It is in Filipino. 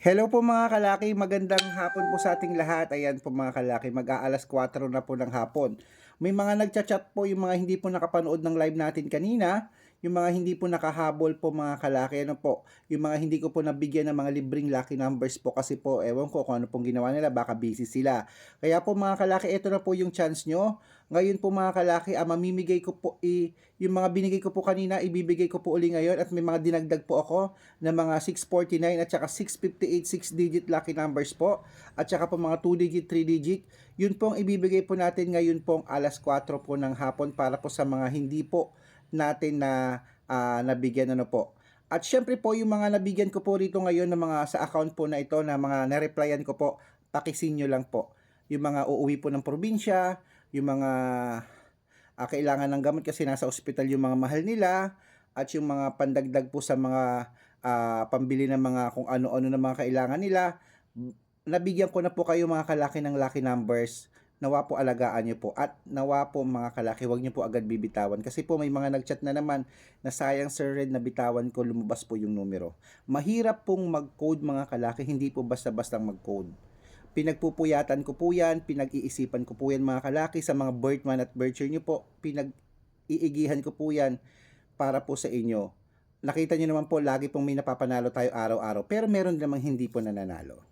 Hello po mga kalaki, magandang hapon po sa ating lahat. Ayan po mga kalaki, mag-aalas 4 na po ng hapon. May mga nagchat-chat po yung mga hindi po nakapanood ng live natin kanina, yung mga hindi po nakahabol po mga kalaki, ano po, yung mga hindi ko po nabigyan ng mga libreng lucky numbers po kasi po, ewan ko kung ano pong ginawa nila, baka busy sila. Kaya po mga kalaki, ito na po yung chance nyo. Ngayon po mga kalaki, ah, mamimigay ko po, i, yung mga binigay ko po kanina, ibibigay ko po uli ngayon at may mga dinagdag po ako ng mga 649 at saka 658 6-digit lucky numbers po at saka po mga 2-digit, 3-digit. Yun pong ibibigay po natin ngayon pong alas 4 po ng hapon para po sa mga hindi po natin na ah, nabigyan ano po. At syempre po yung mga nabigyan ko po rito ngayon ng mga sa account po na ito na mga na-replyan ko po, pakisin nyo lang po. Yung mga uuwi po ng probinsya, yung mga ah, kailangan ng gamot kasi nasa ospital yung mga mahal nila, at yung mga pandagdag po sa mga ah, pambili ng mga kung ano-ano na mga kailangan nila. Nabigyan ko na po kayo mga kalaki ng lucky numbers. Nawa po alagaan nyo po. At nawa po mga kalaki, wag nyo po agad bibitawan. Kasi po may mga nagchat na naman na sayang Sir Red na bitawan ko, lumabas po yung numero. Mahirap pong mag-code mga kalaki, hindi po basta-basta mag-code. Pinagpupuyatan ko po yan, pinag-iisipan ko po yan mga kalaki sa mga birth man at birth year nyo po. Pinag-iigihan ko po yan para po sa inyo. Nakita nyo naman po, lagi pong may napapanalo tayo araw-araw. Pero meron namang hindi po nananalo.